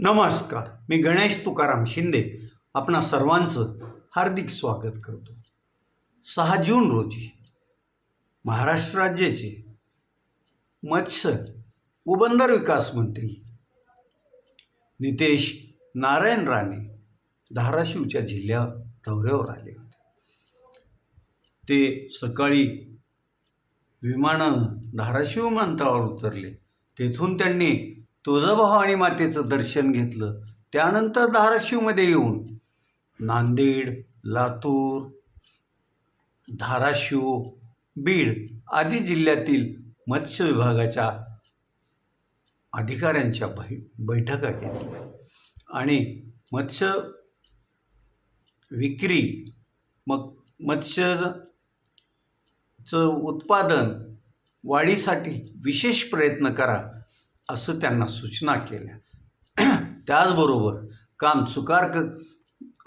नमस्कार मी गणेश तुकाराम शिंदे. आपणा सर्वांचं हार्दिक स्वागत करतो. सहा जून रोजी महाराष्ट्र राज्याचे मत्स्य व बंदर विकास मंत्री नितेश नारायण राणे धाराशिवच्या जिल्ह्या दौऱ्यावर आले होते. ते सकाळी विमानानं धाराशिव मंत्रावर उतरले. तेथून त्यांनी तुळजाभवानी मातेचं दर्शन घेतलं. त्यानंतर धाराशिवमध्ये येऊन नांदेड लातूर धाराशिव बीड आदी जिल्ह्यातील मत्स्य विभागाच्या अधिकाऱ्यांच्या बै बैठका घेतल्या. आणि मत्स्य विक्री मग मत्स्यचं उत्पादन वाढीसाठी विशेष प्रयत्न करा. असं त्यांना सूचना केल्या. त्याचबरोबर काम चुकार क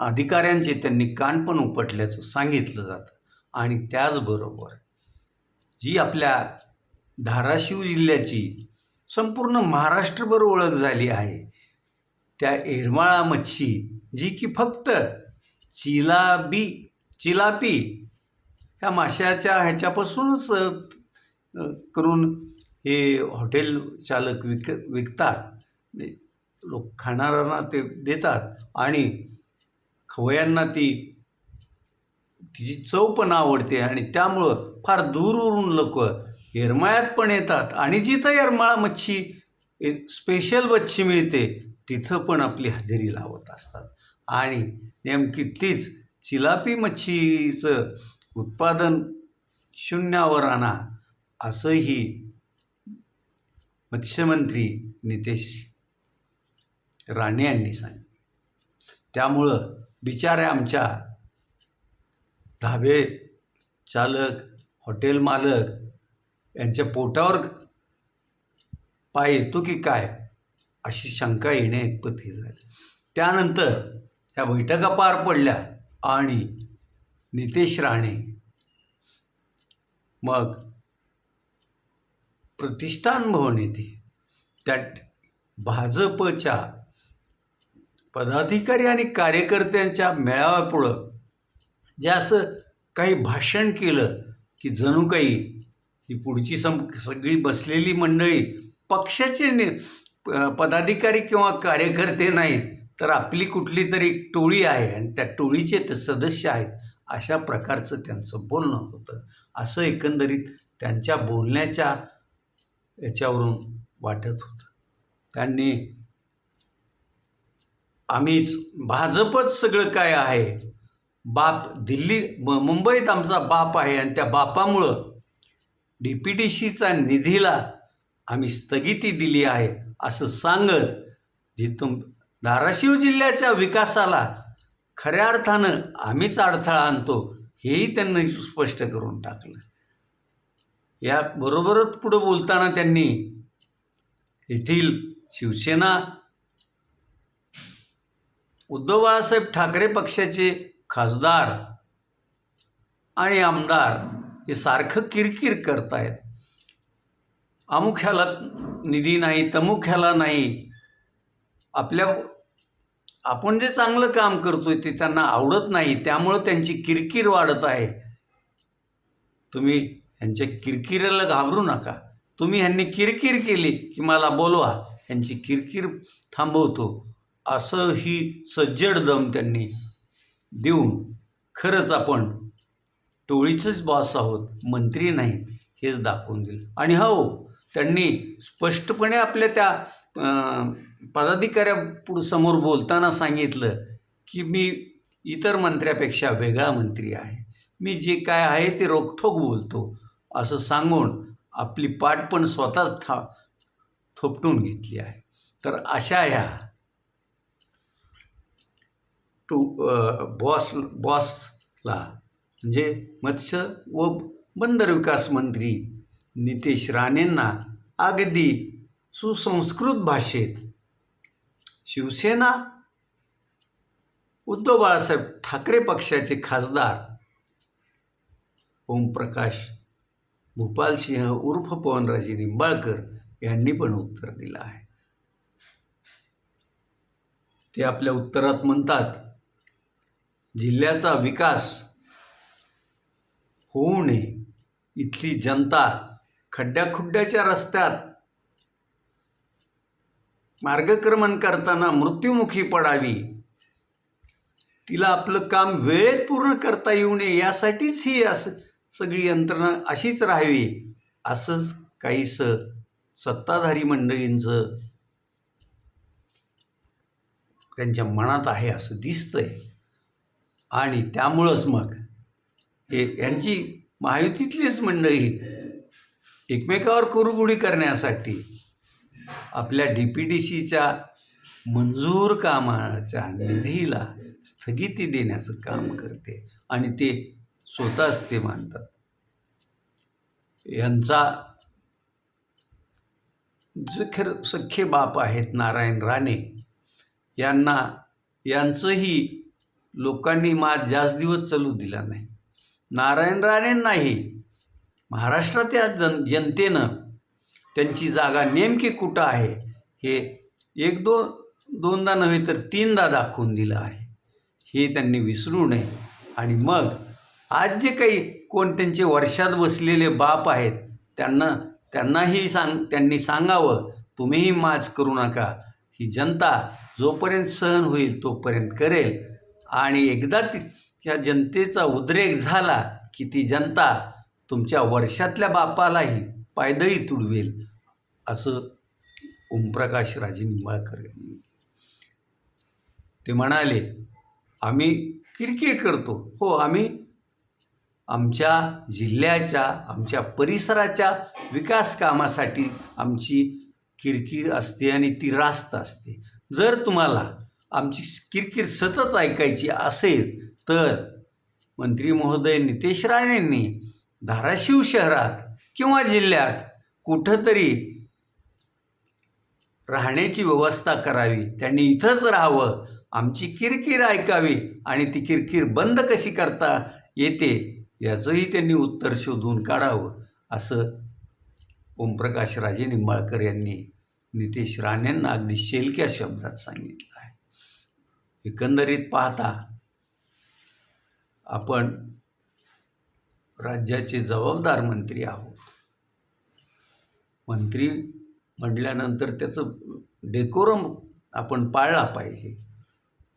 अधिकाऱ्यांचे त्यांनी कान पण उपटल्याचं सांगितलं जातं. आणि त्याचबरोबर जी आपल्या धाराशिव जिल्ह्याची संपूर्ण महाराष्ट्रभर ओळख झाली आहे त्या एरमाळा मच्छी जी की फक्त चिलाबी चिलापी ह्या माशाच्या ह्याच्यापासूनच करून हे हॉटेल चालक विक विकतात. म्हणजे लोक खाणाऱ्यांना ते देतात आणि खवयांना ती तिची चव पण आवडते आणि त्यामुळं फार दूरवरून लोक येरमाळ्यात पण येतात आणि जिथं येरमाळा मच्छी एक स्पेशल मच्छी मिळते तिथं पण आपली हजेरी लावत असतात. आणि नेमकी तीच चिलापी मच्छीचं उत्पादन शून्यावर आणा असंही मत्स्यमंत्री नितेश राणे यांनी सांगितलं. त्यामुळं बिचाऱ्या आमच्या धाबे चालक हॉटेल मालक यांच्या पोटावर पाय येतो की काय अशी शंका येणे उत्पत्ती झाली. त्यानंतर ह्या बैठका पार पडल्या आणि नितेश राणे मग प्रतिष्ठान भवन येथे. त्या भाजपच्या पदाधिकारी आणि कार्यकर्त्यांच्या मेळाव्यापुढं जे असं काही भाषण केलं की जणू काही ही पुढची सम सगळी बसलेली मंडळी पक्षाचे नि प- पदाधिकारी किंवा कार्यकर्ते नाहीत तर आपली कुठली तरी टोळी आहे आणि त्या टोळीचे ते सदस्य आहेत अशा प्रकारचं त्यांचं बोलणं होतं. असं एकंदरीत त्यांच्या बोलण्याच्या याच्यावरून वाटत होतं. त्यांनी आम्हीच भाजपच सगळं काय आहे? बाप दिल्ली म मुंबईत आमचा बाप आहे आणि त्या बापामुळं डी पी डी सीचा निधीला आम्ही स्थगिती दिली आहे असं सांगत जिथून धाराशिव जिल्ह्याच्या विकासाला खऱ्या अर्थानं आम्हीच अडथळा आणतो हेही त्यांनी स्पष्ट करून टाकलं. याबरोबरच पुढं बोलताना त्यांनी येथील शिवसेना उद्धव बाळासाहेब ठाकरे पक्षाचे खासदार आणि आमदार हे सारखं किरकिर करतायत. अमुक ह्याला निधी नाही तमुक ह्याला नाही. आपल्या आपण जे चांगलं काम करतोय ते त्यांना आवडत नाही त्यामुळं त्यांची किरकिर वाढत आहे. तुम्ही ह्यांच्या किरकिरेला घाबरू नका. तुम्ही ह्यांनी किरकिर केली की मला बोलवा. ह्यांची किरकिर थांबवतो. असं ही सज्जड दम त्यांनी देऊन खरंच आपण टोळीचेच बॉस आहोत मंत्री नाहीत हेच दाखवून दिलं. आणि हो त्यांनी स्पष्टपणे आपल्या त्या पदाधिकाऱ्या समोर बोलताना सांगितलं की मी इतर मंत्र्यापेक्षा वेगळा मंत्री आहे. मी जे काय आहे ते रोखठोक बोलतो. असं सांगून आपली पाठ पण स्वतःच था थोपटून घेतली आहे. तर अशा ह्या टू बॉस बॉसला म्हणजे मत्स्य व बंदर विकास मंत्री नितेश राणेंना अगदी सुसंस्कृत भाषेत शिवसेना उद्धव बाळासाहेब ठाकरे पक्षाचे खासदार ओमप्रकाश भूपालसिंह उर्फ पवनराजे निंबाळकर यांनी पण उत्तर दिलं आहे. ते आपल्या उत्तरात म्हणतात जिल्ह्याचा विकास होऊ नये. इथली जनता खड्ड्याखुड्ड्याच्या रस्त्यात मार्गक्रमण करताना मृत्युमुखी पडावी. तिला आपलं काम वेळेत पूर्ण करता येऊ नये यासाठीच ही असं सगळी यंत्रणा अशीच राहावी असंच काहीसं सत्ताधारी मंडळींचं त्यांच्या मनात आहे असं दिसतंय. आणि त्यामुळंच मग हे यांची महायुतीतलीच मंडळी एकमेकावर कुरबुडी करण्यासाठी आपल्या डी पी डी सीच्या मंजूर कामाच्या निधीला स्थगिती देण्याचं काम करते. आणि ते स्वतःच ते मानतात. यांचा जे खरं सख्खे बाप आहेत नारायण राणे यांना यांचंही लोकांनी मात जास्त दिवस चालू दिला नाही. नारायण राणेंनाही महाराष्ट्रात या जन जनतेनं त्यांची जागा नेमकी कुठं आहे हे एक दोन दोनदा नव्हे तर तीनदा दाखवून दिलं आहे. हे त्यांनी विसरू नये. आणि मग आज जे काही कोण त्यांचे वर्षात बसलेले बाप आहेत त्यांना त्यांनाही सांग त्यांनी सांगावं तुम्हीही माज करू नका. ही जनता जोपर्यंत सहन होईल तोपर्यंत करेल. आणि एकदा ती या जनतेचा उद्रेक झाला की ती जनता तुमच्या वर्षातल्या बापालाही पायदळी तुडवेल असं ओमप्रकाश राजे निंबाळकर यांनी ते म्हणाले आम्ही किरकिर करतो. हो आम्ही आमच्या जिल्ह्याच्या आमच्या परिसराच्या विकास कामासाठी आमची किरकिर असते आणि ती रास्त असते. जर तुम्हाला आमची किरकिर सतत ऐकायची असेल तर मंत्री महोदय नितेश राणेंनी धाराशिव शहरात किंवा जिल्ह्यात कुठंतरी राहण्याची व्यवस्था करावी त्यांनी इथंच राहावं आमची किरकिर ऐकावी आणि ती किरकिर बंद कशी करता येते याचंही त्यांनी उत्तर शोधून काढावं असं ओमप्रकाश राजे निंबाळकर यांनी नितेश राणेंना अगदी शेलक्या शब्दात सांगितलं आहे. एकंदरीत पाहता आपण राज्याचे जबाबदार मंत्री आहोत. मंत्री म्हटल्यानंतर त्याचं डेकोरम आपण पाळला पाहिजे.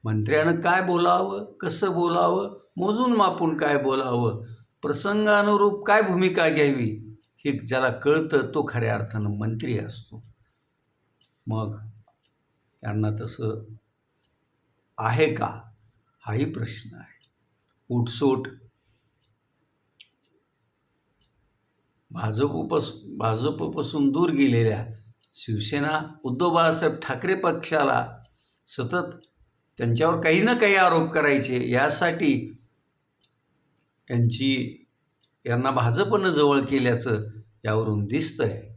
मंत्र्यानं काय बोलावं कसं बोलावं मोजून मापून काय बोलावं प्रसंगानुरूप काय भूमिका घ्यावी हे ज्याला कळतं तो खऱ्या अर्थानं मंत्री असतो. मग त्यांना तसं आहे का? हाही प्रश्न आहे. उठसूट. भाजपपास भाजपपासून दूर गेलेल्या शिवसेना उद्धव बाळासाहेब ठाकरे पक्षाला सतत त्यांच्यावर काही ना काही आरोप करायचे यासाठी यांची यांना भाजपनं जवळ केल्याचं यावरून दिसतं आहे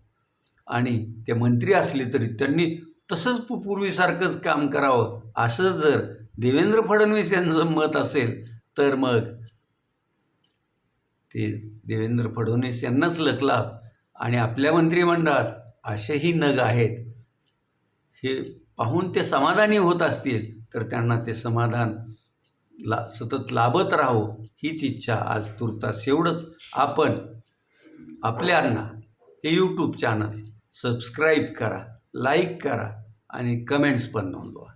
आणि ते मंत्री असले तरी त्यांनी तसंच पूर्वीसारखंच काम करावं. असं जर देवेंद्र फडणवीस यांचं मत असेल तर मग ते देवेंद्र फडणवीस यांनाच लकलाप आणि आपल्या मंत्रिमंडळात असेही नग आहेत. हे पाहून ते समाधानी होत असतील तर त्यांना ते समाधान ला सतत लाभत राहो हीच इच्छा आज तुर्तास. एवढंच आपण आपल्यांना हे यूट्यूब चॅनल सबस्क्राईब करा लाईक करा आणि कमेंट्स पण नोंदवा.